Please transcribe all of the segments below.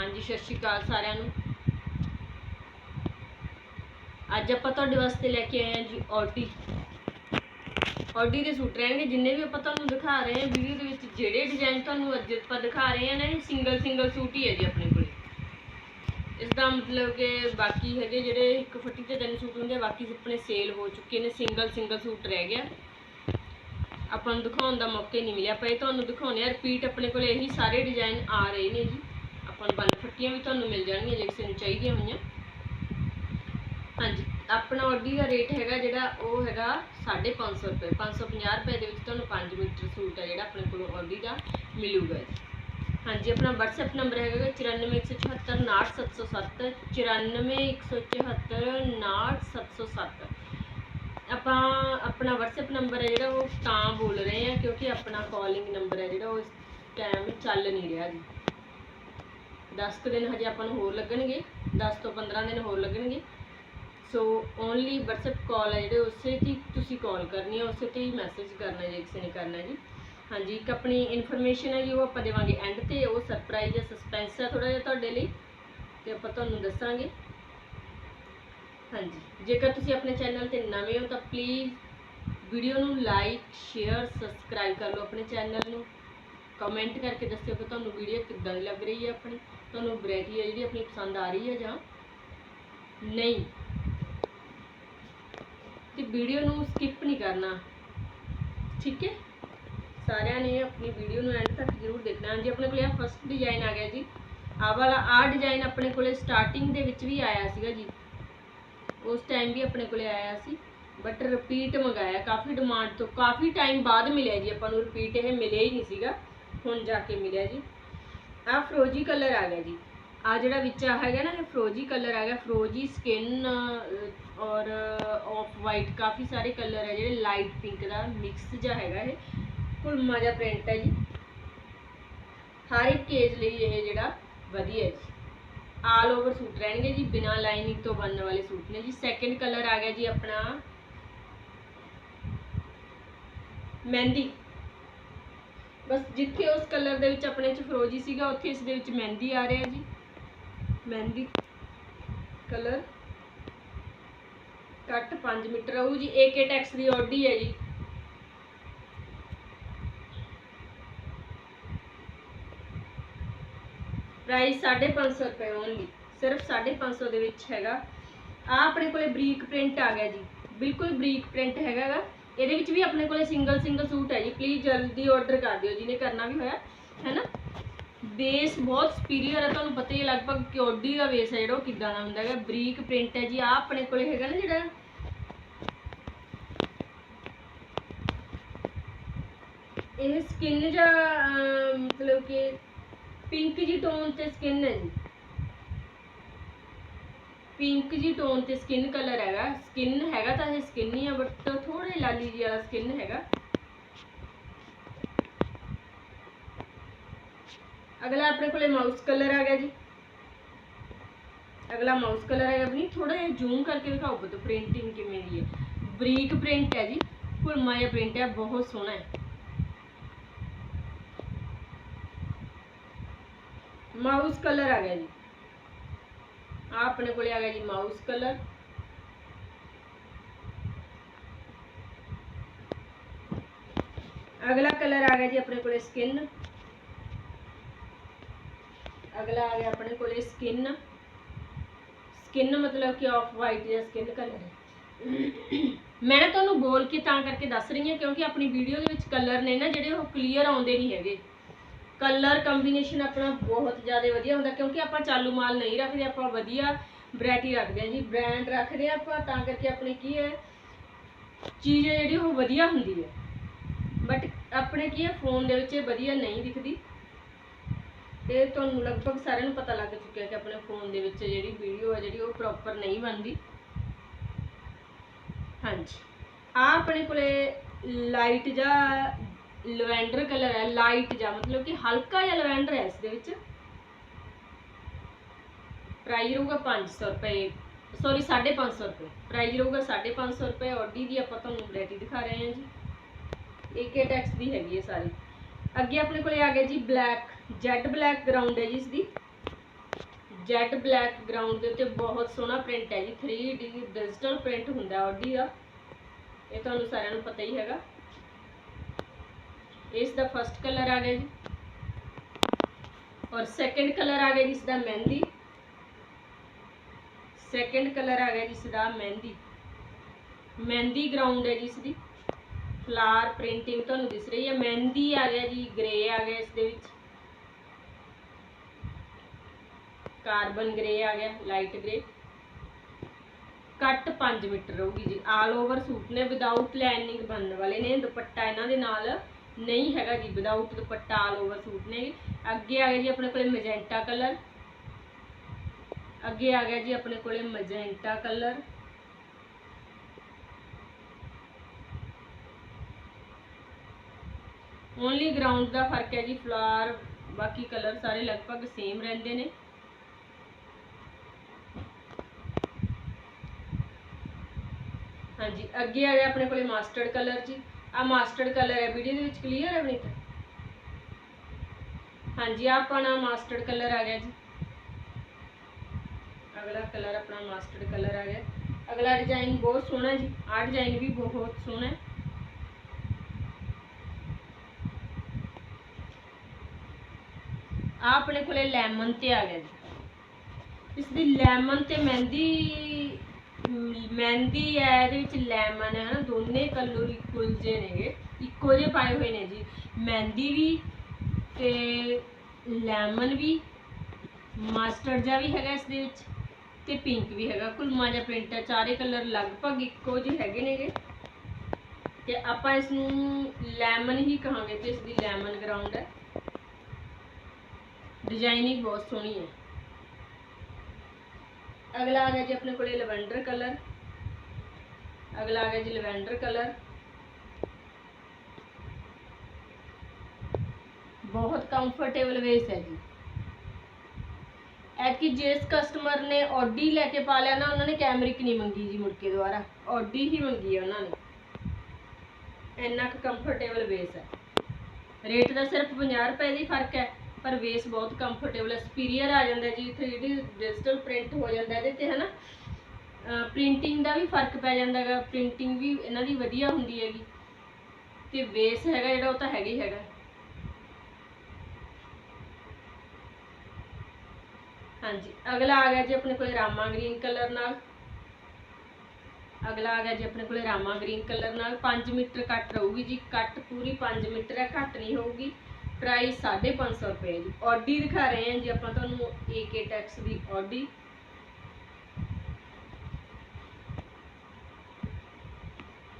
ਹਾਂਜੀ, ਸਤਿ ਸ਼੍ਰੀ ਅਕਾਲ ਸਾਰਿਆਂ ਨੂੰ। ਅੱਜ ਆਪਾਂ ਤੁਹਾਡੇ ਵਾਸਤੇ ਲੈ ਕੇ ਆਏ ਹਾਂ ਜੀ ਆਡੀ। ਆਡੀ ਦੇ ਸੂਟ ਰਹਿਣਗੇ, ਜਿੰਨੇ ਵੀ ਆਪਾਂ ਤੁਹਾਨੂੰ ਦਿਖਾ ਰਹੇ ਹਾਂ, ਵੀਡੀਓ ਦੇ ਵਿੱਚ ਜਿਹੜੇ ਡਿਜ਼ਾਈਨ ਤੁਹਾਨੂੰ ਅੱਜ ਆਪਾਂ ਦਿਖਾ ਰਹੇ ਹਾਂ ਨਾ, ਇਹ ਸਿੰਗਲ ਸਿੰਗਲ ਸੂਟ ਹੀ ਹੈ ਜੀ ਆਪਣੇ ਕੋਲ। ਇਸ ਦਾ ਮਤਲਬ ਕਿ ਬਾਕੀ ਹੈਗੇ ਜਿਹੜੇ ਇੱਕ ਫੱਟੀ ਤੇ ਤਿੰਨ ਸੂਟ ਹੁੰਦੇ ਆ, ਬਾਕੀ ਆਪਣੇ ਸੇਲ ਹੋ ਚੁੱਕੇ ਨੇ ਸਿੰਗਲ ਸਿੰਗਲ ਸੂਟ ਰਹਿ ਗਿਆ। ਆਪਾਂ ਨੂੰ ਦਿਖਾਉਣ ਦਾ ਮੌਕਾ ਹੀ ਨਹੀਂ ਮਿਲਿਆ। ਆਪਾਂ ਇਹ ਤੁਹਾਨੂੰ ਦਿਖਾਉਣੇ ਆ ਰਿਪੀਟ ਆਪਣੇ ਕੋਲ ਇਹੀ ਸਾਰੇ ਡਿਜ਼ਾਈਨ ਆ ਰਹੇ ਨੇ ਜੀ। ਆਪਾਂ ਨੂੰ ਬੰਨ ਫੱਟੀਆਂ ਵੀ ਤੁਹਾਨੂੰ ਮਿਲ ਜਾਣਗੀਆਂ ਜੇ ਕਿਸੇ ਨੂੰ ਚਾਹੀਦੀਆਂ ਹੋਈਆਂ। ਹਾਂਜੀ, ਆਪਣਾ ਆਡੀ ਦਾ ਰੇਟ ਹੈਗਾ ਜਿਹੜਾ ਉਹ ਹੈਗਾ 550 ਰੁਪਏ। 550 ਰੁਪਏ ਦੇ ਵਿੱਚ ਤੁਹਾਨੂੰ 5 ਮੀਟਰ ਸੂਟ ਹੈ ਜਿਹੜਾ ਆਪਣੇ ਕੋਲ ਆਡੀ ਦਾ ਮਿਲੂਗਾ ਜੀ। ਹਾਂਜੀ, ਆਪਣਾ WhatsApp ਨੰਬਰ ਹੈਗਾ 9417769707 9417769707 ਆਪਾਂ ਆਪਣਾ WhatsApp ਨੰਬਰ ਹੈ ਜਿਹੜਾ ਉਹ ਤਾਂ ਬੋਲ ਰਹੇ ਆ ਕਿਉਂਕਿ ਆਪਣਾ ਕਾਲਿੰਗ ਨੰਬਰ ਹੈ ਜਿਹੜਾ ਉਹ ਇਸ ਟਾਈਮ ਚੱਲ ਨਹੀਂ ਰਿਹਾ ਜੀ। 10 ਕੁ ਦਿਨ ਹਜੇ ਆਪਾਂ ਨੂੰ ਹੋਰ ਲੱਗਣਗੇ 10 ਤੋਂ 15 ਦਿਨ ਹੋਰ ਲੱਗਣਗੇ। ਸੋ ਓਨਲੀ WhatsApp ਕਾਲ ਹੈ ਜਿਹੜੇ, ਉਸੇ 'ਤੇ ਹੀ ਤੁਸੀਂ ਕਾਲ ਕਰਨੀ ਹੈ ਉਸੇ ਤੇ ਹੀ ਮੈਸੇਜ ਕਰਨਾ ਜੇ ਕਿਸੇ ਨੇ ਕਰਨਾ ਜੀ। ਹਾਂਜੀ, ਇੱਕ ਆਪਣੀ ਇਨਫੋਰਮੇਸ਼ਨ ਹੈ ਜੀ, ਉਹ ਆਪਾਂ ਦੇਵਾਂਗੇ ਐਂਡ ਤੇ, ਉਹ ਸਰਪ੍ਰਾਈਜ਼ ਹੈ ਸਸਪੈਂਸ ਹੈ ਥੋੜਾ ਜਿਹਾ ਤੁਹਾਡੇ ਲਈ, ਤੇ ਆਪਾਂ ਤੁਹਾਨੂੰ ਦੱਸਾਂਗੇ। ਹਾਂਜੀ, ਜੇਕਰ ਤੁਸੀਂ ਆਪਣੇ ਚੈਨਲ ਤੇ ਨਵੇਂ ਹੋ ਤਾਂ ਪਲੀਜ਼ ਵੀਡੀਓ ਨੂੰ ਲਾਈਕ ਸ਼ੇਅਰ ਸਬਸਕ੍ਰਾਈਬ ਕਰ ਲਓ ਆਪਣੇ ਚੈਨਲ ਨੂੰ। ਕਮੈਂਟ ਕਰਕੇ ਦੱਸਿਓ ਕਿ ਤੁਹਾਨੂੰ ਵੀਡੀਓ ਕਿੱਦਾਂ ਦੀ ਲੱਗ ਰਹੀ ਹੈ ਆਪਣੀ, ਤੁਹਾਨੂੰ ਵੈਰਾਈਟੀ ਹੈ ਜਿਹੜੀ ਆਪਣੀ ਪਸੰਦ ਆ ਰਹੀ ਹੈ ਜਾਂ ਨਹੀਂ। ਤੇ ਵੀਡੀਓ ਨੂੰ ਸਕਿਪ ਨਹੀਂ ਕਰਨਾ। ਠੀਕ ਹੈ? ਸਾਰਿਆਂ ਨੇ ਆਪਣੀ ਵੀਡੀਓ ਨੂੰ ਐਂਡ ਤੱਕ ਜ਼ਰੂਰ ਦੇਖਣਾ। ਜੀ ਆਪਣੇ ਕੋਲੇ ਆ ਫਸਟ ਡਿਜ਼ਾਈਨ ਆ ਗਿਆ ਜੀ। ਆਹ ਵਾਲਾ ਆ ਡਿਜ਼ਾਈਨ ਆਪਣੇ ਕੋਲੇ ਸਟਾਰਟਿੰਗ ਦੇ ਵਿੱਚ ਵੀ ਆਇਆ ਸੀਗਾ ਜੀ। ਉਸ ਟਾਈਮ ਵੀ ਆਪਣੇ ਕੋਲੇ ਆਇਆ ਸੀ। ਬਟ ਰਿਪੀਟ ਮੰਗਾਇਆ। ਕਾਫੀ ਡਿਮਾਂਡ ਤੋਂ, ਕਾਫੀ ਟਾਈਮ ਬਾਅਦ ਮਿਲਿਆ ਜੀ। ਆਪਾਂ ਨੂੰ ਰਿਪੀਟ ਇਹ ਮਿਲਿਆ ਹੀ ਨਹੀਂ ਸੀਗਾ। ਹੁਣ ਜਾ ਕੇ ਮਿਲਿਆ ਜੀ। ਆਹ ਫਰੋਜੀ ਕਲਰ ਆ ਗਿਆ ਜੀ। ਆ ਜਿਹੜਾ ਵਿੱਚ ਆ ਹੈਗਾ ਨਾ, ਇਹ ਫਰੋਜੀ ਕਲਰ ਆ ਗਿਆ। ਫਰੋਜੀ ਸਕਿਨ ਔਰ ਆਫ ਵਾਈਟ ਕਾਫੀ ਸਾਰੇ ਕਲਰ ਹੈ ਜਿਹੜੇ ਲਾਈਟ ਪਿੰਕ ਦਾ ਮਿਕਸ ਜਿਹਾ ਹੈਗਾ ਇਹ। ਕੁਲਮਾ ਜਿਹਾ ਪ੍ਰਿੰਟ ਹੈ ਜੀ। ਹਰ ਇੱਕ ਏਜ ਲਈ ਇਹ ਜਿਹੜਾ ਵਧੀਆ ਹੈ ਜੀ। ਆਲ ਓਵਰ ਸੂਟ ਰਹਿਣਗੇ ਜੀ, ਬਿਨਾ ਲਾਈਨਿੰਗ ਤੋਂ ਬਣਨ ਵਾਲੇ ਸੂਟ ਨੇ ਜੀ। ਸੈਕੰਡ ਕਲਰ ਆ ਗਿਆ ਜੀ ਆਪਣਾ ਮਹਿੰਦੀ। ਬਸ ਜਿੱਥੇ ਉਸ ਕਲਰ ਦੇ ਵਿੱਚ ਆਪਣੇ ਚ ਫਰੋਜੀ ਸੀਗਾ, ਉੱਥੇ ਇਸ ਦੇ ਵਿੱਚ ਮਹਿੰਦੀ ਆ ਰਿਹਾ ਜੀ। ਮਹਿੰਦੀ ਕਲਰ ਕੱਟ 5 ਮੀਟਰ ਆਊ ਜੀ AK ਟੈਕਸ ਦੀ ਆਡੀ ਹੈ ਜੀ। ਪ੍ਰਾਈਸ 550 ਰੁਪਏ ਓਨਲੀ ਸਿਰਫ 550 ਦੇ ਵਿੱਚ ਹੈਗਾ। ਆ ਆਪਣੇ ਕੋਲੇ ਬਰੀਕ ਪ੍ਰਿੰਟ ਆ ਗਿਆ ਜੀ, ਬਿਲਕੁਲ ਬਰੀਕ ਪ੍ਰਿੰਟ ਹੈਗਾ ਇਹਦੇ ਵਿੱਚ ਵੀ ਆਪਣੇ ਕੋਲੇ ਸਿੰਗਲ ਸਿੰਗਲ ਸੂਟ ਹੈ ਜੀ। ਪਲੀਜ਼ ਜਲਦੀ ਆਰਡਰ ਕਰ ਦਿਓ, ਜਿਹਨੇ ਕਰਨਾ ਵੀ ਹੋਇਆ, ਹੈਨਾ? ਬੇਸ ਬਹੁਤ ਸੁਪੀਰੀਅਰ ਹੈ ਤੁਹਾਨੂੰ ਪਤਾ ਹੀ ਹੈ, ਲਗਭਗ ਕਿਓਡੀ ਦਾ ਬੇਸ ਹੈ ਜਿਹੜਾ, ਉਹ ਕਿੱਦਾਂ ਦਾ ਹੁੰਦਾ ਹੈਗਾ, ਬਰੀਕ ਪ੍ਰਿੰਟ ਹੈ ਜੀ। ਆ ਆਪਣੇ ਕੋਲੇ ਹੈਗਾ ਨਾ ਜਿਹੜਾ? ਇਹ ਸਕਿਨ ਜਾਂ ਮਤਲਬ ਕਿ ਪਿੰਕ ਜੀ ਟੋਨ ਤੇ ਸਕਿਨ ਹੈ ਜੀ। ਪਿੰਕ ਜੀ ਟੋਨ ਤੇ ਸਕਿਨ ਕਲਰ ਹੈਗਾ। ਸਕਿਨ ਹੈਗਾ ਤਾਂ ਇਹ ਸਕਿਨ ਹੀ ਆ ਬਟ ਥੋੜੇ ਲਾਲੀ ਜੀ ਵਾਲਾ ਸਕਿਨ ਹੈਗਾ। ਅਗਲਾ ਆਪਣੇ ਕੋਲੇ ਮਾਊਸ ਕਲਰ ਆ ਗਿਆ ਜੀ। ਅਗਲਾ ਮਾਊਸ ਕਲਰ ਹੈਗਾ ਆਪਣੀ ਥੋੜਾ ਜਿਹਾ ਜ਼ੂਮ ਕਰਕੇ ਦਿਖਾਓ ਬਤੋ ਪ੍ਰਿੰਟਿੰਗ ਕਿਵੇਂ ਦੀ ਹੈ। ਬਰੀਕ ਪ੍ਰਿੰਟ ਹੈ ਜੀ। ਭੁਰਮਾ ਜਿਹਾ ਪ੍ਰਿੰਟ ਹੈ, ਬਹੁਤ ਸੋਹਣਾ ਹੈ। ਮਾਊਸ ਕਲਰ ਆ ਗਿਆ ਜੀ। ਆ ਆਪਣੇ ਕੋਲੇ ਆ ਗਿਆ ਜੀ ਮਾਊਸ ਕਲਰ ਅਗਲਾ ਕਲਰ ਆ ਗਿਆ ਜੀ ਆਪਣੇ ਕੋਲੇ ਸਕਿਨ ਅਗਲਾ ਆ ਗਿਆ ਆਪਣੇ ਕੋਲੇ ਸਕਿਨ ਸਕਿਨ ਮਤਲਬ ਕਿ ਆਫ ਵਾਈਟ ਜਾਂ ਸਕਿਨ ਕਲਰ ਹੈ ਮੈਂ ਤੁਹਾਨੂੰ ਬੋਲ ਕੇ ਤਾਂ ਕਰਕੇ ਦੱਸ ਰਹੀ ਹਾਂ ਕਿਉਂਕਿ ਆਪਣੀ ਵੀਡੀਓ ਦੇ ਵਿੱਚ ਕਲਰ ਨੇ ਨਾ ਜਿਹੜੇ ਉਹ ਕਲੀਅਰ ਆਉਂਦੇ ਨਹੀਂ ਹੈਗੇ। ਕਲਰ ਕੰਬੀਨੇਸ਼ਨ ਆਪਣਾ ਬਹੁਤ ਜ਼ਿਆਦਾ ਵਧੀਆ ਹੁੰਦਾ, ਕਿਉਂਕਿ ਆਪਾਂ ਚਾਲੂ ਮਾਲ ਨਹੀਂ ਰੱਖਦੇ, ਆਪਾਂ ਵਧੀਆ ਵੈਰਾਈਟੀ ਰੱਖਦੇ ਹਾਂ ਜੀ ਬ੍ਰਾਂਡ ਰੱਖਦੇ ਹਾਂ ਆਪਾਂ, ਤਾਂ ਕਰਕੇ ਆਪਣੇ ਕੀ ਹੈ, ਚੀਜ਼ ਜਿਹੜੀ ਉਹ ਵਧੀਆ ਹੁੰਦੀ ਹੈ। ਬਟ ਆਪਣੇ ਕੀ ਹੈ ਫੋਨ ਦੇ ਵਿੱਚ ਇਹ ਵਧੀਆ ਨਹੀਂ ਦਿਖਦੀ। ਤੇ ਤੁਹਾਨੂੰ ਲਗਭਗ ਸਾਰਿਆਂ ਨੂੰ ਪਤਾ ਲੱਗ ਚੁੱਕਿਆ ਕਿ ਆਪਣੇ ਫੋਨ ਦੇ ਵਿੱਚ ਜਿਹੜੀ ਵੀਡੀਓ ਹੈ, ਜਿਹੜੀ ਉਹ ਪ੍ਰੋਪਰ ਨਹੀਂ ਬਣਦੀ। ਹਾਂਜੀ। ਆ ਆਪਣੇ ਕੋਲੇ ਲਾਈਟ ਜਾਂ ਲਵੈਂਡਰ ਕਲਰ ਹੈ, ਲਾਈਟ ਜਾਂ ਮਤਲਬ ਕਿ ਹਲਕਾ ਜਿਹਾ ਲਵੈਂਡਰ ਹੈ ਇਸ ਦੇ ਵਿੱਚ। ਪ੍ਰਾਈਸ ਰਹੂਗਾ 500 ਰੁਪਏ ਸੌਰੀ 550 ਰੁਪਏ। ਪ੍ਰਾਈਸ ਰਹੂਗਾ 550 ਰੁਪਏ ਆਡੀ ਦੀ ਆਪਾਂ ਤੁਹਾਨੂੰ ਵੈਰਾਈਟੀ ਦਿਖਾ ਰਹੇ ਹਾਂ ਜੀ। AK ਟੈਕਸ ਦੀ ਹੈਗੀ ਹੈ ਸਾਰੀ। ਅੱਗੇ ਆਪਣੇ ਕੋਲੇ ਆ ਗਿਆ ਜੀ ਬਲੈਕ ਜੈਟ ਬਲੈਕ ਗਰਾਊਂਡ ਹੈ ਜੀ ਇਸ ਦੀ ਜੈਡ ਬਲੈਕ ਗਰਾਊਂਡ ਦੇ ਉੱਤੇ ਬਹੁਤ ਸੋਹਣਾ ਪ੍ਰਿੰਟ ਹੈ ਜੀ। 3D ਡਿਜੀਟਲ ਪ੍ਰਿੰਟ ਹੁੰਦਾ ਆਡੀ ਦਾ। ਇਹ ਤੁਹਾਨੂੰ ਸਾਰਿਆਂ ਨੂੰ ਪਤਾ ਹੀ ਹੈਗਾ। ਇਸ ਦਾ ਫਰਸਟ ਕਲਰ ਆ ਗਿਆ ਜੀ। ਔਰ ਸੈਕੰਡ ਕਲਰ ਆ ਗਿਆ ਜੀ ਇਸ ਦਾ ਮਹਿੰਦੀ। ਸੈਕੰਡ ਕਲਰ ਆ ਗਿਆ ਜੀ ਇਸ ਦਾ ਮਹਿੰਦੀ। ਮਹਿੰਦੀ ਗਰਾਊਂਡ ਹੈ ਜੀ ਇਸ ਦੀ। ਫਲਾਰ ਪ੍ਰਿੰਟਿੰਗ ਤੁਹਾਨੂੰ ਦਿਸ ਰਹੀ ਹੈ। ਮਹਿੰਦੀ ਆ ਗਿਆ ਜੀ ਗ੍ਰੇ ਆ ਗਿਆ ਇਸ ਦੇ ਵਿੱਚ। ਕਾਰਬਨ ਗ੍ਰੇ ਆ ਗਿਆ ਲਾਈਟ ਗ੍ਰੇ ਕੱਟ 5 ਮੀਟਰ ਰਹੂਗੀ ਜੀ। ਆਲ ਓਵਰ ਸੂਟ ਨੇ ਵਿਦਆਊਟ ਲਾਈਨਿੰਗ ਬਣਨ ਵਾਲੇ ਨੇ। ਦੁਪੱਟਾ ਇਹਨਾਂ ਦੇ ਨਾਲ ਨਹੀਂ ਹੈਗਾ ਜੀ without dupatta all over suit ਨੇ ਅੱਗੇ ਆ ਗਿਆ ਜੀ ਆਪਣੇ ਕੋਲੇ ਮੈਜੈਂਟਾ ਕਲਰ ਅੱਗੇ ਆ ਗਿਆ ਜੀ ਆਪਣੇ ਕੋਲੇ ਮੈਜੈਂਟਾ ਕਲਰ ਓਨਲੀ ਗਰਾਊਂਡ ਦਾ ਫ਼ਰਕ ਹੈ ਜੀ ਫਲਾਰ ਬਾਕੀ ਕਲਰ ਸਾਰੇ ਲਗਭਗ ਸੇਮ ਰਹਿੰਦੇ ਨੇ। ਹਾਂਜੀ, ਅੱਗੇ ਆ ਗਿਆ ਆਪਣੇ ਕੋਲੇ ਮਾਸਟਰਡ ਕਲਰ ਜੀ। ਆ ਮਾਸਟਰਡ ਕਲਰ ਹੈ, ਵੀਡੀਓ ਦੇ ਵਿੱਚ ਕਲੀਅਰ ਹੈ ਬਣੀ ਹਾਂਜੀ, ਆਹ ਆਪਣਾ ਮਾਸਟਰਡ ਕਲਰ ਆ ਗਿਆ ਜੀ। ਅਗਲਾ ਕਲਰ ਆਪਣਾ ਮਾਸਟਰਡ ਕਲਰ ਆ ਗਿਆ। ਅਗਲਾ ਡਿਜ਼ਾਈਨ ਬਹੁਤ ਸੋਹਣਾ ਜੀ, ਆਹ ਡਿਜ਼ਾਈਨ ਵੀ ਬਹੁਤ ਸੋਹਣਾ ਹੈ। ਆ ਆਪਣੇ ਕੋਲੇ ਲੈਮਨ ਤੇ ਆ ਗਿਆ ਜੀ। ਇਸ ਦੀ ਲੈਮਨ ਤੇ ਮਹਿੰਦੀ ਮਹਿੰਦੀ ਹੈ, ਇਹਦੇ ਵਿੱਚ ਲੈਮਨ ਹੈ ਨਾ, ਦੋਨੇ ਕਲਰ ਇਕੁਅਲ ਜੇ ਨੇਗੇ ਇੱਕੋ ਜਿਹੇ ਪਾਏ ਹੋਏ ਨੇ ਜੀ। ਮਹਿੰਦੀ ਵੀ ਤੇ ਲੈਮਨ ਵੀ ਮਾਸਟਰਡ ਜਿਹਾ ਵੀ ਹੈਗਾ ਇਸ ਦੇ ਵਿੱਚ ਤੇ ਪਿੰਕ ਵੀ ਹੈਗਾ। ਕੁਲਮਾ ਜਿਹਾ ਪ੍ਰਿੰਟ ਹੈ, ਚਾਰੇ ਕਲਰ ਲਗਭਗ ਇੱਕੋ ਜਿਹੇ ਹੈਗੇ ਨੇਗੇ। ਤੇ ਆਪਾਂ ਇਸ ਨੂੰ ਲੈਮਨ ਹੀ ਕਹਾਂਗੇ ਤੇ ਇਸ ਦੀ ਲੈਮਨ ਗਰਾਊਂਡ ਹੈ। ਡਿਜ਼ਾਈਨਿੰਗ ਬਹੁਤ ਸੋਹਣੀ ਹੈ। ਅਗਲਾ ਆ ਗਿਆ ਜੀ ਆਪਣੇ ਕੋਲੇ ਲਵੈਂਡਰ ਕਲਰ। ਅਗਲਾ ਆ ਗਿਆ ਜੀ ਲਵੈਂਡਰ ਕਲਰ। ਬਹੁਤ ਕੰਫਰਟੇਬਲ ਵੇਸ ਹੈ ਜੀ। ਐਤਕੀ ਜਿਸ ਕਸਟਮਰ ਨੇ ਆਡੀ ਲੈ ਕੇ ਪਾ ਲਿਆ ਨਾ, ਉਹਨਾਂ ਨੇ ਕੈਮਰਿਕ ਨਹੀਂ ਮੰਗੀ ਜੀ ਮੁੜ ਕੇ ਦੁਬਾਰਾ? ਆਡੀ ਹੀ ਮੰਗੀ ਹੈ ਉਹਨਾਂ ਨੇ। ਇੰਨਾ ਕੁ ਕੰਫਰਟੇਬਲ ਵੇਸ ਹੈ ਰੇਟ ਦਾ ਸਿਰਫ 50 ਰੁਪਏ ਦੀ ਫ਼ਰਕ ਹੈ। ਪਰ ਵੇਸ ਬਹੁਤ ਕੰਫਰਟੇਬਲ ਹੈ ਸਪੀਰੀਅਰ ਆ ਜਾਂਦਾ ਜੀ 3D ਡਿਜੀਟਲ ਪ੍ਰਿੰਟ ਹੋ ਜਾਂਦਾ ਇਹਦੇ ਤੇ ਹਨਾ ਪ੍ਰਿੰਟਿੰਗ ਦਾ ਵੀ ਫ਼ਰਕ ਪੈ ਜਾਂਦਾ ਹੈਗਾ ਪ੍ਰਿੰਟਿੰਗ ਵੀ ਇਹਨਾਂ ਦੀ ਵਧੀਆ ਹੁੰਦੀ ਹੈਗੀ, ਤੇ ਵੇਸ ਹੈਗਾ ਜਿਹੜਾ, ਉਹ ਤਾਂ ਹੈਗਾ ਹੀ ਹੈਗਾ। ਹਾਂਜੀ, ਅਗਲਾ ਆ ਗਿਆ ਜੀ ਆਪਣੇ ਕੋਲੇ ਰਾਮਾ ਗ੍ਰੀਨ ਕਲਰ ਨਾਲ। ਅਗਲਾ ਆ ਗਿਆ ਜੀ ਆਪਣੇ ਕੋਲੇ ਰਾਮਾ ਗ੍ਰੀਨ ਕਲਰ ਨਾਲ 5 ਮੀਟਰ ਕੱਟ ਰਹੂਗੀ ਜੀ, ਕੱਟ ਪੂਰੀ 5 ਮੀਟਰ ਹੈ, ਘੱਟ ਨਹੀਂ ਹੋਊਗੀ। ਪ੍ਰਾਈਸ 550 ਰੁਪਏ ਜੀ। ਆਡੀ ਦਿਖਾ ਰਹੇ ਹਾਂ ਜੀ, ਆਪਾਂ ਤੁਹਾਨੂੰ AK ਟੈਕਸ ਦੀ ਆਡੀ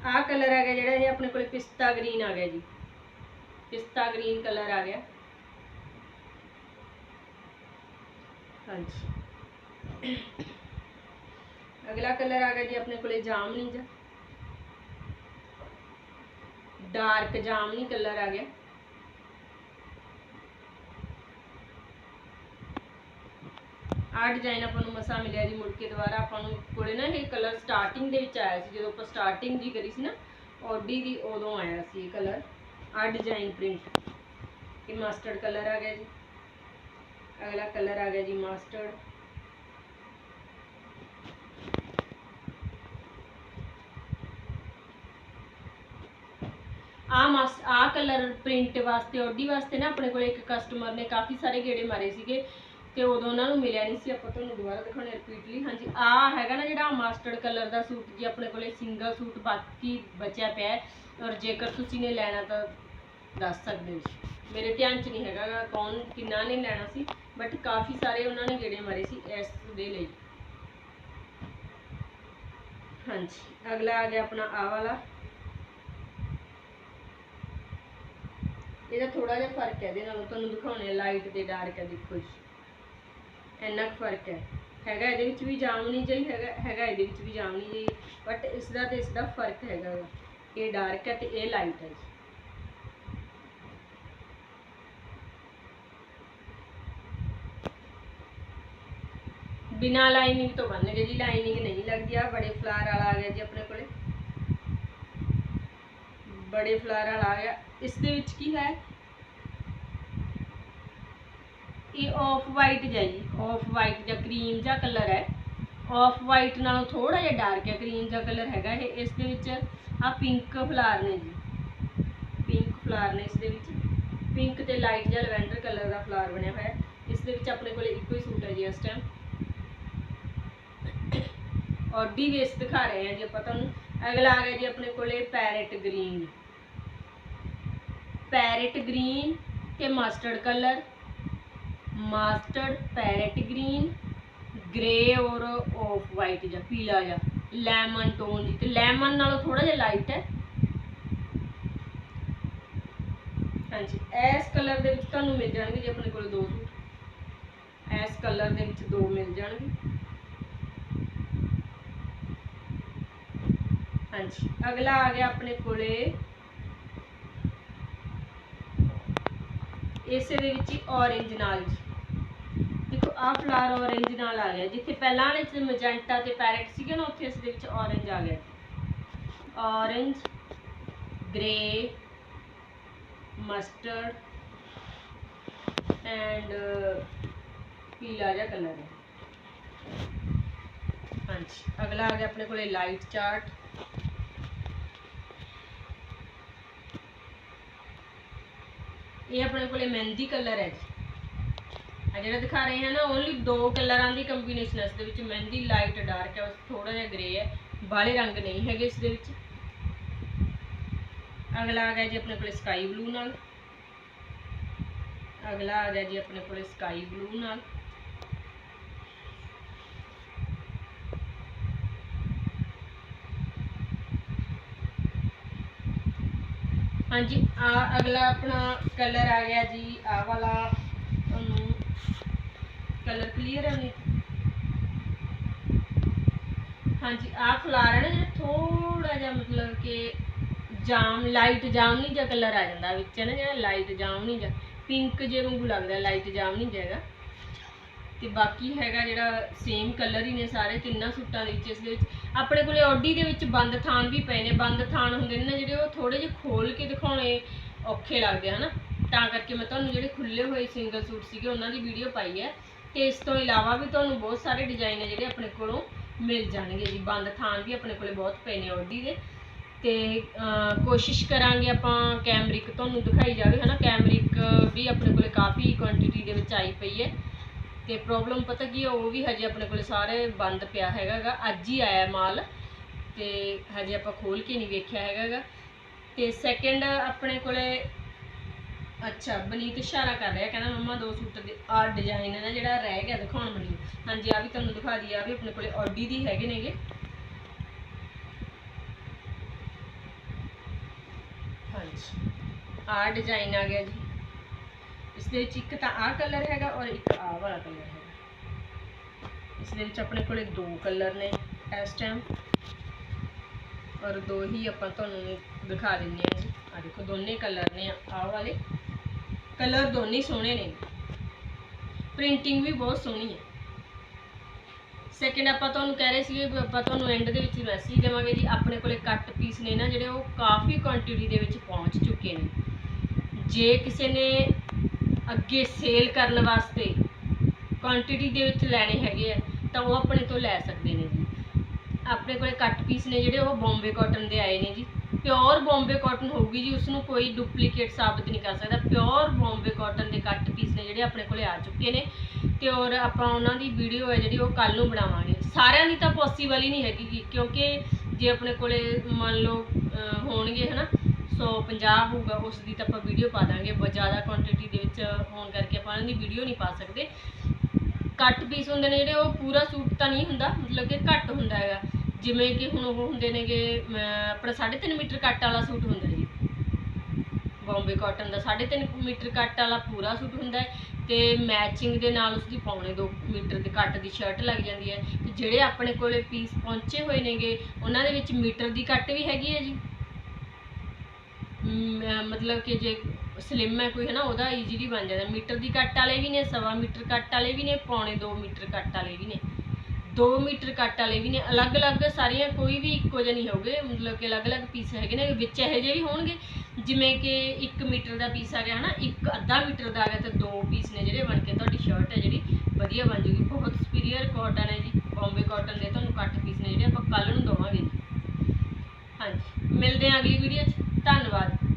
ਆਹ ਕਲਰ ਆ ਗਿਆ ਜਿਹੜਾ ਇਹ ਆਪਣੇ ਕੋਲ ਪਿਸਤਾ ਗ੍ਰੀਨ ਆ ਗਿਆ ਜੀ। ਪਿਸਤਾ ਗ੍ਰੀਨ ਕਲਰ ਆ ਗਿਆ। ਹਾਂਜੀ। ਅਗਲਾ ਕਲਰ ਆ ਗਿਆ ਜੀ ਆਪਣੇ ਕੋਲੇ ਜਾਮਨੀ ਜਾ ਡਾਰਕ ਜਾਮਨੀ ਕਲਰ ਆ ਗਿਆ। ਆਹ ਡਿਜ਼ਾਈਨ ਆਪਾਂ ਨੂੰ ਮਸਾ ਮਿਲਿਆ ਜੀ ਮੁੜ ਕੇ ਦੁਬਾਰਾ ਆਪਾਂ ਨੂੰ ਕੋਲੇ ਨਾ ਇਹ ਕਲਰ ਸਟਾਰਟਿੰਗ ਦੇ ਵਿੱਚ ਆਇਆ ਸੀ, ਜਦੋਂ ਆਪਾਂ ਸਟਾਰਟਿੰਗ ਜੀ ਕਰੀ ਸੀ ਨਾ ਆਡੀ ਦੀ ਉਦੋਂ ਆਇਆ ਸੀ ਇਹ ਕਲਰ। ਆਹ ਡਿਜ਼ਾਈਨ ਪ੍ਰਿੰਟ ਇਹ ਮਾਸਟਰਡ ਕਲਰ ਆ ਗਿਆ ਜੀ। ਅਗਲਾ ਕਲਰ ਆ ਗਿਆ ਜੀ ਮਾਸਟਰਡ ਆ ਮਾਸ ਆ ਕਲਰ ਪ੍ਰਿੰਟ ਵਾਸਤੇ ਆਡੀ ਵਾਸਤੇ ਨਾ ਆਪਣੇ ਕੋਲ ਇੱਕ ਕਸਟਮਰ ਨੇ ਕਾਫੀ ਸਾਰੇ ਗੇੜੇ ਮਾਰੇ ਸੀਗੇ। ਤੇ ਉਦੋਂ ਉਹਨਾਂ ਨੂੰ ਮਿਲਿਆ ਨਹੀਂ ਸੀ, ਆਪਾਂ ਤੁਹਾਨੂੰ ਦੁਬਾਰਾ ਦਿਖਾਉਣੇ ਰਿਪੀਟਲੀ ਹਾਂਜੀ ਆ ਹੈਗਾ ਨਾ ਜਿਹੜਾ ਮਾਸਟਰਡ ਕਲਰ ਦਾ ਸੂਟ ਜੀ, ਆਪਣੇ ਕੋਲੇ ਸਿੰਗਲ ਸੂਟ ਬਾਕੀ ਬਚਿਆ ਪਿਆ ਔਰ ਜੇਕਰ ਤੁਸੀਂ ਨੇ ਲੈਣਾ ਤਾਂ ਦੱਸ ਸਕਦੇ ਹੋ। ਮੇਰੇ ਧਿਆਨ 'ਚ ਨਹੀਂ ਹੈਗਾ ਕੌਣ ਕਿੰਨਾ ਨੇ ਲੈਣਾ ਸੀ ਬਟ ਕਾਫੀ ਸਾਰੇ ਉਹਨਾਂ ਨੇ ਗੇੜੇ ਮਾਰੇ ਸੀ ਇਸ ਦੇ ਲਈ। ਹਾਂਜੀ, ਅਗਲਾ ਆ ਗਿਆ ਆਪਣਾ ਆ ਵਾਲਾ। ਇਹਦਾ ਥੋੜਾ ਜਿਹਾ ਫ਼ਰਕ ਹੈ, ਇਹਦੇ ਨਾਲੋਂ ਤੁਹਾਨੂੰ ਦਿਖਾਉਣੇ ਲਾਈਟ ਤੇ ਡਾਰਕ ਹੈ, ਦੇਖੋ ਜੀ। ਇੰਨਾ ਕੁ ਫ਼ਰਕ ਹੈ। ਹੈਗਾ ਇਹਦੇ ਵਿੱਚ ਵੀ ਜਾਮਨੀ ਜਿਹੀ, ਹੈਗਾ ਹੈਗਾ ਇਹਦੇ ਵਿੱਚ ਵੀ ਜਾਮਨੀ ਜਿਹੀ ਬਟ ਇਸ ਦਾ ਤੇ ਇਸ ਦਾ ਫ਼ਰਕ ਹੈਗਾ ਇਹ ਡਾਰਕ ਹੈ ਤੇ ਇਹ ਲਾਈਟ ਹੈ ਜੀ। ਬਿਨਾ ਲਾਈਨਿੰਗ ਤੋਂ ਬਣ ਗਏ ਜੀ। ਲਾਈਨਿੰਗ ਨਹੀਂ ਲੱਗਦੀ। ਆ ਬੜੇ ਫਲਾਰ ਵਾਲਾ ਆ ਗਿਆ ਜੀ ਆਪਣੇ ਕੋਲੇ। ਬੜੇ ਫਲਾਰ ਵਾਲਾ ਆ ਗਿਆ। ਇਸ ਦੇ ਵਿੱਚ ਕੀ ਹੈ? ਇਹ ਆਫ ਵਾਈਟ ਜਿਹਾ ਜੀ ਆਫ ਵਾਈਟ ਜਾਂ ਕਰੀਮ ਜਿਹਾ ਕਲਰ ਹੈ। ਆਫ ਵਾਈਟ ਨਾਲੋਂ ਥੋੜਾ ਜਿਹਾ ਡਾਰਕ ਹੈ ਕਰੀਮ ਜਿਹਾ ਕਲਰ ਹੈਗਾ ਇਹ। ਇਸ ਦੇ ਵਿੱਚ ਆ ਪਿੰਕ ਫਲਾਰ ਨੇ ਜੀ। ਪਿੰਕ ਫਲਾਰ ਨੇ ਇਸ ਦੇ ਵਿੱਚ। ਪਿੰਕ ਤੇ ਲਾਈਟ ਜਿਹਾ ਲਵੈਂਡਰ ਕਲਰ ਦਾ ਫਲਾਰ ਬਣਿਆ ਹੋਇਆ ਇਸ ਦੇ ਵਿੱਚ ਆਪਣੇ ਕੋਲੇ ਇੱਕੋ ਹੀ ਸੂਟ ਹੈ ਜੀ ਇਸ ਟਾਈਮ ਔਡੀ ਵੇਸ ਦਿਖਾ ਰਹੇ ਹਾਂ ਜੀ ਆਪਾਂ ਤੁਹਾਨੂੰ। ਅਗਲਾ ਆ ਗਿਆ ਜੀ ਆਪਣੇ ਕੋਲੇ ਪੈਰਟ ਗ੍ਰੀਨ ਪੈਰਟ ਗ੍ਰੀਨ ਤੇ mustard colour mustard parrot green grey ਔਰ ਆਫ ਵਾਈਟ ਜਾਂ ਪੀਲਾ ਜਾਂ ਲੈਮਨ ਟੋਨ ਜੀ। ਤੇ ਲੈਮਨ ਨਾਲੋਂ ਥੋੜਾ ਜਿਹਾ ਲਾਈਟ ਹੈ। ਹਾਂਜੀ, ਇਸ ਕਲਰ ਦੇ ਵਿੱਚ ਤੁਹਾਨੂੰ ਮਿਲ ਜਾਣਗੇ ਜੀ ਆਪਣੇ ਕੋਲ ਦੋ ਸੂਟ। ਇਸ ਕਲਰ ਦੇ ਵਿੱਚ ਦੋ ਮਿਲ ਜਾਣਗੇ। ਹਾਂਜੀ, ਅਗਲਾ ਆ ਗਿਆ ਆਪਣੇ ਕੋਲੇ। ਇਸੇ ਦੇ ਵਿੱਚ ਹੀ orange ਨਾਲ ਜੀ। ਦੇਖੋ ਆਹ ਫਲਾਰ orange ਨਾਲ ਆ ਗਿਆ। ਜਿੱਥੇ ਪਹਿਲਾਂ ਵਾਲੇ ਚ ਮੈਜੈਂਟਾ ਤੇ ਪੈਰਟ ਸੀਗੇ ਨਾ, ਉੱਥੇ ਇਸ ਦੇ ਵਿੱਚ orange ਆ ਗਿਆ orange ਗ੍ਰੇ ਮਸਟਰਡ ਐਂਡ ਪੀਲਾ ਜਿਹਾ ਕਲਰ ਹੈ। ਹਾਂਜੀ, ਅਗਲਾ ਆ ਗਿਆ ਆਪਣੇ ਕੋਲੇ ਲਾਈਟ ਚਾਰਟ ਇਹ ਆਪਣੇ ਕੋਲੇ ਮਹਿੰਦੀ ਕਲਰ ਹੈ ਜੀ। ਆ ਜਿਹੜਾ ਦਿਖਾ ਰਹੇ ਹਾਂ ਨਾ ਓਨਲੀ ਦੋ ਕਲਰਾਂ ਦੀ ਕੰਬੀਨੇਸ਼ਨ ਹੈ ਇਸ ਦੇ ਵਿੱਚ ਮਹਿੰਦੀ ਲਾਈਟ ਡਾਰਕ ਹੈ ਥੋੜਾ ਜਿਹਾ ਗ੍ਰੇ ਹੈ ਬਾਲੇ ਰੰਗ ਨਹੀਂ ਹੈਗੇ ਇਸ ਦੇ ਵਿੱਚ। ਅਗਲਾ ਆ ਗਿਆ ਜੀ ਆਪਣੇ ਕੋਲੇ ਸਕਾਈ ਬਲੂ ਨਾਲ। ਅਗਲਾ ਆ ਗਿਆ ਜੀ ਆਪਣੇ ਕੋਲੇ ਸਕਾਈ ਬਲੂ ਨਾਲ। ਹਾਂਜੀ, ਆ ਅਗਲਾ ਆਪਣਾ ਕਲਰ ਆ ਗਿਆ ਜੀ, ਆ ਵਾਲਾ ਕਲਰ ਕਲੀਅਰ ਹੈ ਨਹੀਂ ਹਾਂਜੀ ਆ ਫਲਾਰ ਹੈ ਨਾ ਜਿਹੜਾ ਥੋੜਾ ਜਿਹਾ ਮਤਲਬ ਕਿ ਜਾਮ ਲਾਈਟ ਜਾਮਨੀ ਜਿਹਾ ਕਲਰ ਆ ਜਾਂਦਾ ਵਿੱਚ ਨਾ ਜਿਹੜਾ ਲਾਈਟ ਜਾਮਨੀ ਜਿਹਾ ਪਿੰਕ ਜਿਹੇ ਵਾਂਗੂ ਲੱਗਦਾ ਲਾਈਟ ਜਾਮਨੀ ਜਿਹਾ ਤੇ ਬਾਕੀ ਹੈਗਾ ਜਿਹੜਾ ਸੇਮ ਕਲਰ ਹੀ ਨੇ ਸਾਰੇ, ਤਿੰਨਾਂ ਸੂਟਾਂ ਦੇ ਵਿੱਚ ਇਸ ਦੇ ਵਿੱਚ। ਆਪਣੇ ਕੋਲੇ ਆਡੀ ਦੇ ਵਿੱਚ ਬੰਦ ਥਾਨ ਵੀ ਪਏ ਨੇ, ਬੰਦ ਥਾਨ ਹੁੰਦੇ ਨੇ ਨਾ ਜਿਹੜੇ ਉਹ ਥੋੜੇ ਜਿਹੇ ਖੋਲ ਕੇ ਦਿਖਾਉਣੇ ਔਖੇ ਲੱਗਦੇ ਹਨਾ। ਤਾਂ ਕਰਕੇ ਮੈਂ ਤੁਹਾਨੂੰ ਜਿਹੜੇ ਖੁੱਲੇ ਹੋਏ ਸਿੰਗਲ ਸੂਟ ਸੀਗੇ, ਉਹਨਾਂ ਦੀ ਵੀਡੀਓ ਪਾਈ ਹੈ। ਤੇ ਇਸ ਤੋਂ ਇਲਾਵਾ ਵੀ ਤੁਹਾਨੂੰ ਬਹੁਤ ਸਾਰੇ ਡਿਜ਼ਾਈਨ ਹੈ ਜਿਹੜੇ ਆਪਣੇ ਕੋਲੋਂ ਮਿਲ ਜਾਣਗੇ ਜੀ। ਬੰਦ ਥਾਨ ਵੀ ਆਪਣੇ ਕੋਲੇ ਬਹੁਤ ਪਏ ਨੇ ਓਡੀ ਦੇ। ਤੇ ਕੋਸ਼ਿਸ਼ ਕਰਾਂਗੇ ਆਪਾਂ ਕੈਮਰਿਕ ਤੁਹਾਨੂੰ ਦਿਖਾਈ ਜਾਵੇ, ਹਨਾ? ਕੈਮਰਿਕ ਵੀ ਆਪਣੇ ਕੋਲੇ ਕਾਫੀ ਕੁਆਂਟੀਟੀ ਦੇ ਵਿੱਚ ਆਈ ਪਈ ਹੈ। ਤੇ ਪ੍ਰੋਬਲਮ ਪਤਾ ਕੀ ਹੈ, ਉਹ ਵੀ ਹਜੇ ਆਪਣੇ ਕੋਲੇ ਸਾਰੇ ਬੰਦ ਪਿਆ ਹੈਗਾਗਾ। ਅੱਜ ਹੀ ਆਇਆ ਮਾਲ ਤੇ ਹਜੇ ਆਪਾਂ ਖੋਲ ਕੇ ਨਹੀਂ ਵੇਖਿਆ ਹੈਗਾਗਾ। ਤੇ ਸੈਕਿੰਡ ਆਪਣੇ ਕੋਲੇ ਅੱਛਾ ਬਨੀਤ ਇਸ਼ਾਰਾ ਕਰ ਰਿਹਾ, ਕਹਿੰਦਾ ਮੰਮਾ ਦੋ ਸੂਟ ਦੇ ਆ ਡਿਜ਼ਾਈਨ ਹੈ ਨਾ ਜਿਹੜਾ ਰਹਿ ਗਿਆ, ਦਿਖਾਉਣ ਮੈਨੂੰ ਹਾਂਜੀ ਆ ਵੀ ਤੁਹਾਨੂੰ ਦਿਖਾ ਦਈਏ ਆ ਵੀ ਆਪਣੇ ਕੋਲੇ ਆਡੀ ਦੀ ਹੈਗੇ ਨੇਗੇ। ਹਾਂਜੀ ਆ ਡਿਜ਼ਾਈਨ ਆ ਗਿਆ ਜੀ। ਇਸ ਦੇ ਵਿੱਚ ਇੱਕ ਤਾਂ ਆਹ ਕਲਰ ਹੈਗਾ ਔਰ ਇੱਕ ਆਹ ਵਾਲਾ ਕਲਰ ਹੈਗਾ। ਇਸ ਦੇ ਵਿੱਚ ਆਪਣੇ ਕੋਲੇ ਦੋ ਕਲਰ ਨੇ ਇਸ ਟਾਈਮ ਔਰ ਦੋ ਹੀ ਆਪਾਂ ਤੁਹਾਨੂੰ ਦਿਖਾ ਦਿੰਦੇ ਆ ਜੀ। ਆ ਦੇਖੋ, ਦੋਨੇ ਕਲਰ ਨੇ ਆਹ ਵਾਲੇ। ਕਲਰ ਦੋਨੇ ਸੋਹਣੇ ਨੇ। ਪ੍ਰਿੰਟਿੰਗ ਵੀ ਬਹੁਤ ਸੋਹਣੀ ਹੈ। ਸੈਕਿੰਡ ਆਪਾਂ ਤੁਹਾਨੂੰ ਕਹਿ ਰਹੇ ਸੀਗੇ ਆਪਾਂ ਤੁਹਾਨੂੰ ਐਂਡ ਦੇ ਵਿੱਚ ਮੈਸੇਜ ਦੇਵਾਂਗੇ ਜੀ। ਆਪਣੇ ਕੋਲੇ ਕੱਟ ਪੀਸ ਨੇ ਨਾ ਜਿਹੜੇ ਉਹ ਕਾਫੀ ਕੁਆਂਟੀਟੀ ਦੇ ਵਿੱਚ ਪਹੁੰਚ ਚੁੱਕੇ ਨੇ। ਜੇ ਕਿਸੇ ਨੇ ਅੱਗੇ ਸੇਲ ਕਰਨ ਵਾਸਤੇ ਕੁਆਂਟੀਟੀ ਦੇ ਵਿੱਚ ਲੈਣੇ ਹੈਗੇ ਆ, ਤਾਂ ਉਹ ਆਪਣੇ ਤੋਂ ਲੈ ਸਕਦੇ ਨੇ ਜੀ। ਆਪਣੇ ਕੋਲੇ ਕੱਟ ਪੀਸ ਨੇ ਜਿਹੜੇ ਉਹ ਬੰਬੇ ਕਾਟਨ ਦੇ ਆਏ ਨੇ ਜੀ। ਪਿਓਰ ਬੰਬੇ ਕਾਟਨ ਹੋਊਗੀ ਜੀ ਉਸ ਨੂੰ ਕੋਈ ਡੁਪਲੀਕੇਟ ਸਾਬਤ ਨਹੀਂ ਕਰ ਸਕਦਾ। ਪਿਓਰ ਬੰਬੇ ਕਾਟਨ ਦੇ ਕੱਟ ਪੀਸ ਨੇ ਜਿਹੜੇ ਆਪਣੇ ਕੋਲੇ ਆ ਚੁੱਕੇ ਨੇ ਤੇ ਔਰ ਆਪਾਂ ਉਹਨਾਂ ਦੀ ਵੀਡੀਓ ਹੈ ਜਿਹੜੀ ਉਹ ਕੱਲ ਨੂੰ ਬਣਾਵਾਂਗੇ। ਸਾਰਿਆਂ ਦੀ ਤਾਂ ਪੋਸੀਬਲ ਹੀ ਨਹੀਂ ਹੈਗੀ ਕਿਉਂਕਿ ਜੇ ਆਪਣੇ ਕੋਲੇ ਮੰਨ ਲਓ ਅਹ, ਹੋਣਗੇ ਹਨਾ 150 ਹੋਊਗਾ ਉਸ ਦੀ ਤਾਂ ਆਪਾਂ ਵੀਡੀਓ ਪਾ ਦਾਂਗੇ ਬਹੁਤ ਜ਼ਿਆਦਾ ਕੁਆਂਟੀਟੀ ਦੇ ਵਿੱਚ ਹੋਣ ਕਰਕੇ ਆਪਾਂ ਉਹਨਾਂ ਦੀ ਵੀਡੀਓ ਨਹੀਂ ਪਾ ਸਕਦੇ। ਕੱਟ ਪੀਸ ਹੁੰਦੇ ਨੇ ਜਿਹੜੇ ਉਹ ਪੂਰਾ ਸੂਟ ਤਾਂ ਨਹੀਂ ਹੁੰਦਾ ਮਤਲਬ ਕਿ ਘੱਟ ਹੁੰਦਾ ਹੈਗਾ। ਜਿਵੇਂ ਕਿ ਹੁਣ ਉਹ ਹੁੰਦੇ ਨੇਗੇ ਅਮ, ਆਪਣਾ 3.5 ਮੀਟਰ ਕੱਟ ਵਾਲਾ ਸੂਟ ਹੁੰਦਾ ਜੀ। ਬੰਬੇ ਕਾਟਨ ਦਾ 3.5 ਮੀਟਰ ਕੱਟ ਵਾਲਾ ਪੂਰਾ ਸੂਟ ਹੁੰਦਾ ਹੈ ਤੇ ਮੈਚਿੰਗ ਦੇ ਨਾਲ ਉਸਦੀ ਪੌਣੇ 2 ਮੀਟਰ ਦੇ ਕੱਟ ਦੀ ਸ਼ਰਟ ਲੱਗ ਜਾਂਦੀ ਹੈ। ਤੇ ਜਿਹੜੇ ਆਪਣੇ ਕੋਲੇ ਪੀਸ ਪਹੁੰਚੇ ਹੋਏ ਨੇਗੇ ਉਹਨਾਂ ਦੇ ਵਿੱਚ ਮੀਟਰ ਦੀ ਕੱਟ ਵੀ ਹੈਗੀ ਹੈ ਜੀ। ਮਤਲਬ ਕਿ ਜੇ ਸਲਿਮ ਹੈ ਕੋਈ ਹੈ ਨਾ ਉਹਦਾ ਈਜ਼ੀਲੀ ਬਣ ਜਾਂਦਾ। ਮੀਟਰ ਦੀ ਕੱਟ ਵਾਲੇ ਵੀ ਨੇ ਸਵਾ ਮੀਟਰ ਕੱਟ ਵਾਲੇ ਵੀ ਨੇ ਪੌਣੇ 2 ਮੀਟਰ ਕੱਟ ਵਾਲੇ ਵੀ ਨੇ। 2 ਮੀਟਰ ਕੱਟ ਵਾਲੇ ਵੀ ਨੇ, ਅਲੱਗ-ਅਲੱਗ ਸਾਰੀਆਂ ਕੋਈ ਵੀ ਇੱਕੋ ਜਿਹੇ ਨਹੀਂ ਹੋਗੇ ਮਤਲਬ ਕਿ ਅਲੱਗ-ਅਲੱਗ ਪੀਸ ਹੈਗੇ ਨੇ, ਵਿੱਚ ਇਹੋ ਜਿਹੇ ਵੀ ਹੋਣਗੇ, ਜਿਵੇਂ ਕਿ 1 ਮੀਟਰ ਦਾ ਪੀਸ ਆ ਗਿਆ, ਹਨਾ, ਇੱਕ ਅੱਧਾ ਮੀਟਰ ਦਾ ਆ ਗਿਆ ਤੇ ਦੋ ਪੀਸ ਨੇ ਜਿਹੜੇ ਬਣ ਕੇ ਤੁਹਾਡੀ ਸ਼ਰਟ ਹੈ ਜਿਹੜੀ, ਵਧੀਆ ਬਣ ਜੂਗੀ, ਬਹੁਤ ਸੁਪੀਰੀਅਰ ਕਾਟਨ ਹੈ ਜੀ ਬੰਬੇ ਕਾਟਨ ਦੇ ਤੁਹਾਨੂੰ ਕੱਟ ਪੀਸ ਨੇ ਜਿਹੜੇ ਆਪਾਂ ਕੱਲ ਨੂੰ ਦਵਾਂਗੇ ਹਾਂਜੀ, ਮਿਲਦੇ ਹਾਂ ਅਗਲੀ ਵੀਡੀਓ 'ਚ, ਧੰਨਵਾਦ।